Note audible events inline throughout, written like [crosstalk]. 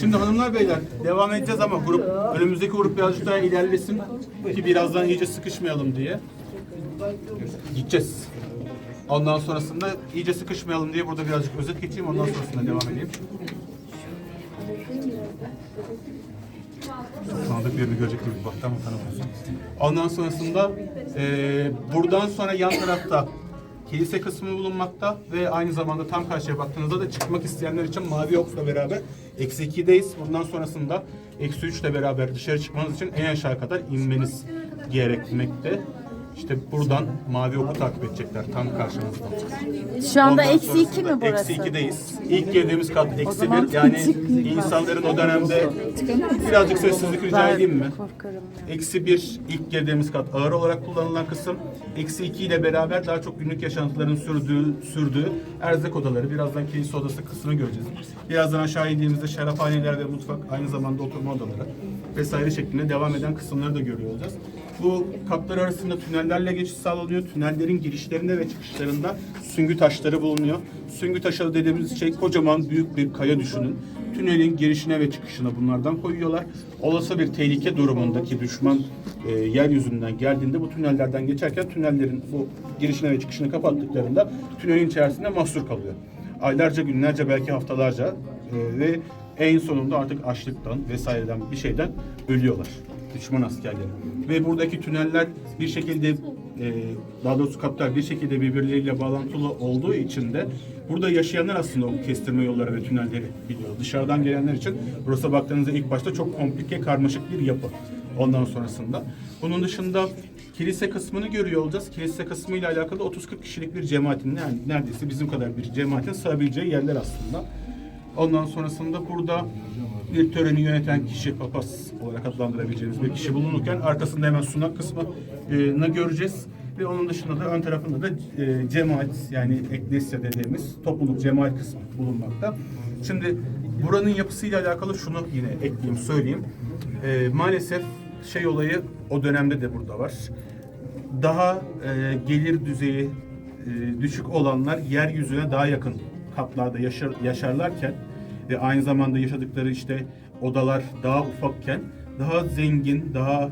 Şimdi hanımlar beyler devam edeceğiz ama grup önümüzdeki grup birazcık daha ilerlesin ki birazdan iyice sıkışmayalım diye. Gideceğiz. Ondan sonrasında iyice sıkışmayalım diye burada birazcık özet geçeyim ondan sonrasında devam edeyim. Tanıdık birini görecek gibi bak tam tanımıyorsun. Ondan sonrasında eee, buradan sonra yan tarafta kilise kısmı bulunmakta ve aynı zamanda tam karşıya baktığınızda da çıkmak isteyenler için mavi okla beraber eksi 2'deyiz. Bundan sonrasında eksi 3 ile beraber dışarı çıkmanız için en aşağı kadar inmeniz gerekmekte. İşte buradan mavi oku takip edecekler tam karşınızda. Şu anda Ondan eksi iki sonrasında mi burası? Eksi 2'deyiz. İlk girdiğimiz kat eksi zaman 1. Yani [laughs] çıkmıyor. insanların o dönemde birazcık sessizlik rica edeyim mi? Korkarım ya. Eksi 1 ilk girdiğimiz kat ağır olarak kullanılan kısım. Eksi 2 ile beraber daha çok günlük yaşantıların sürdüğü, sürdüğü erzak odaları, birazdan kilise odası kısmını göreceğiz. Birazdan aşağı indiğimizde şaraphaneler ve mutfak, aynı zamanda oturma odaları vesaire şeklinde devam eden kısımları da görüyor olacağız. Bu katlar arasında tünellerle geçiş sağlanıyor. Tünellerin girişlerinde ve çıkışlarında süngü taşları bulunuyor. Süngü taşı dediğimiz şey kocaman büyük bir kaya düşünün. Tünelin girişine ve çıkışına bunlardan koyuyorlar. Olası bir tehlike durumundaki düşman e, yeryüzünden geldiğinde bu tünellerden geçerken tünellerin bu girişine ve çıkışını kapattıklarında tünelin içerisinde mahsur kalıyor. Aylarca, günlerce, belki haftalarca e, ve en sonunda artık açlıktan vesaireden bir şeyden ölüyorlar düşman askerleri. Ve buradaki tüneller bir şekilde e, daha doğrusu kaplar bir şekilde birbirleriyle bağlantılı olduğu için de burada yaşayanlar aslında o kestirme yolları ve tünelleri biliyor. Dışarıdan gelenler için burası baktığınızda ilk başta çok komplike, karmaşık bir yapı. Ondan sonrasında. Bunun dışında kilise kısmını görüyor olacağız. Kilise kısmı ile alakalı 30-40 kişilik bir cemaatin yani neredeyse bizim kadar bir cemaatin sığabileceği yerler aslında. Ondan sonrasında burada bir töreni yöneten kişi, papaz olarak adlandırabileceğimiz bir kişi bulunurken arkasında hemen sunak kısmını göreceğiz. Ve onun dışında da ön tarafında da e, cemaat yani eklesya dediğimiz topluluk cemaat kısmı bulunmakta. Şimdi buranın yapısıyla alakalı şunu yine ekleyeyim söyleyeyim. E, maalesef şey olayı o dönemde de burada var. Daha e, gelir düzeyi e, düşük olanlar yeryüzüne daha yakın katlarda yaşar, yaşarlarken ve aynı zamanda yaşadıkları işte odalar daha ufakken daha zengin, daha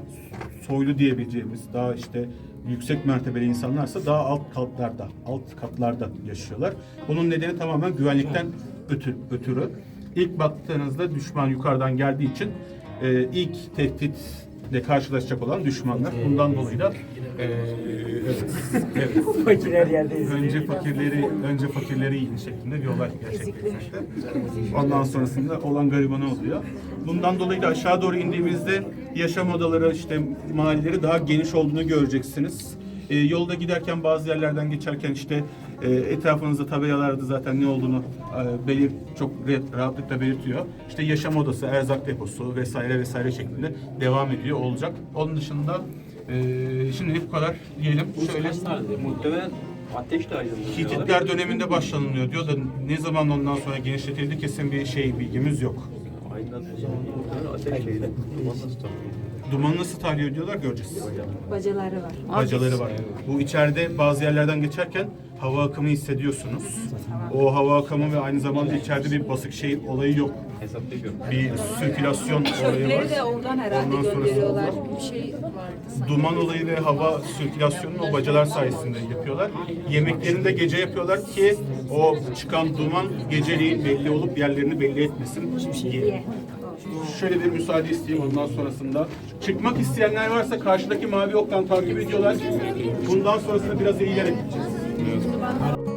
soylu diyebileceğimiz, daha işte yüksek mertebeli insanlarsa daha alt katlarda, alt katlarda yaşıyorlar. Bunun nedeni tamamen güvenlikten ötü- ötürü. İlk baktığınızda düşman yukarıdan geldiği için e, ilk tehditle karşılaşacak olan düşmanlar. Bundan dolayı da evet, [laughs] evet. Fakir her yerdeyiz. Önce fakirleri, önce fakirleri yiyin şeklinde bir olay gerçekleşmişti. Ondan sonrasında olan garibanı oluyor. Bundan dolayı da aşağı doğru indiğimizde yaşam odaları, işte mahalleleri daha geniş olduğunu göreceksiniz. Ee, yolda giderken bazı yerlerden geçerken işte e, etrafınızda tabelalarda zaten ne olduğunu e, belir çok rahatlıkla belirtiyor. İşte yaşam odası, erzak deposu vesaire vesaire şeklinde devam ediyor olacak. Onun dışında e, şimdilik bu kadar diyelim. Şöyle Muhtemelen ateşle aydınlanıyorlar. Hititler döneminde başlanılıyor diyor da ne zaman ondan sonra genişletildi kesin bir şey bilgimiz yok. Muhtemelen ateşle duman nasıl tanıyor? Dumanı nasıl tahliye ediyorlar göreceğiz. Bacaları var. Bacaları var. Bu içeride bazı yerlerden geçerken hava akımı hissediyorsunuz. O hava akımı ve aynı zamanda içeride bir basık şey olayı yok. Bir sirkülasyon olayı Çöpleri de var. oradan herhalde Ondan gönderiyorlar. Bir şey vardı sanki. Duman olayı ve hava sirkülasyonunu o bacalar sayesinde yapıyorlar. Yemeklerini de gece yapıyorlar ki o çıkan duman geceliğin belli olup yerlerini belli etmesin diye. Şöyle bir müsaade isteyeyim ondan sonrasında. Çıkmak isteyenler varsa karşıdaki mavi oktan takip ediyorlar. Bundan sonrasında biraz eğilerek gideceğiz.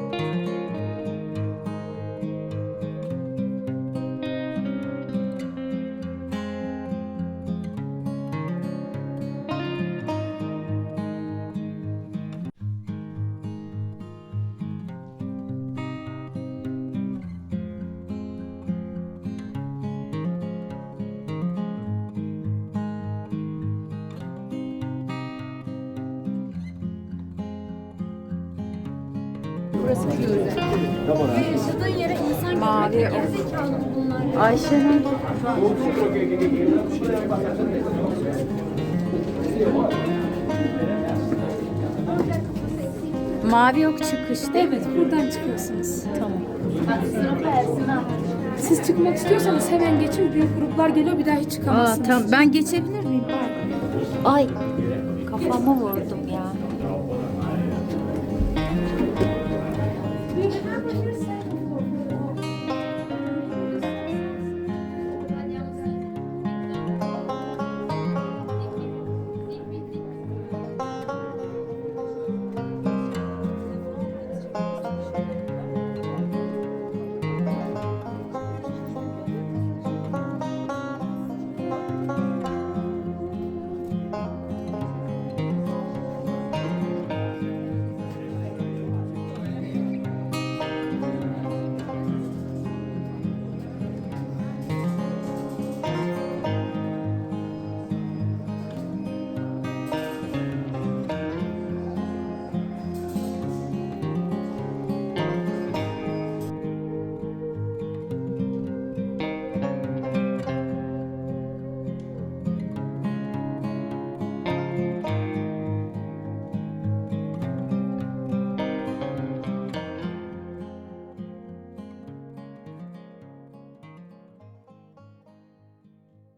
Yaşadığın yere insan Mavi o. gerizekalı mı bunlar? Ayşe'nin Mavi yok çıkış değil mi? Evet buradan çıkıyorsunuz. Tamam. Siz çıkmak istiyorsanız hemen geçin. Büyük gruplar geliyor bir daha hiç Aa, çıkamazsınız. tamam ben geçebilir miyim? Ay kafamı vurdu.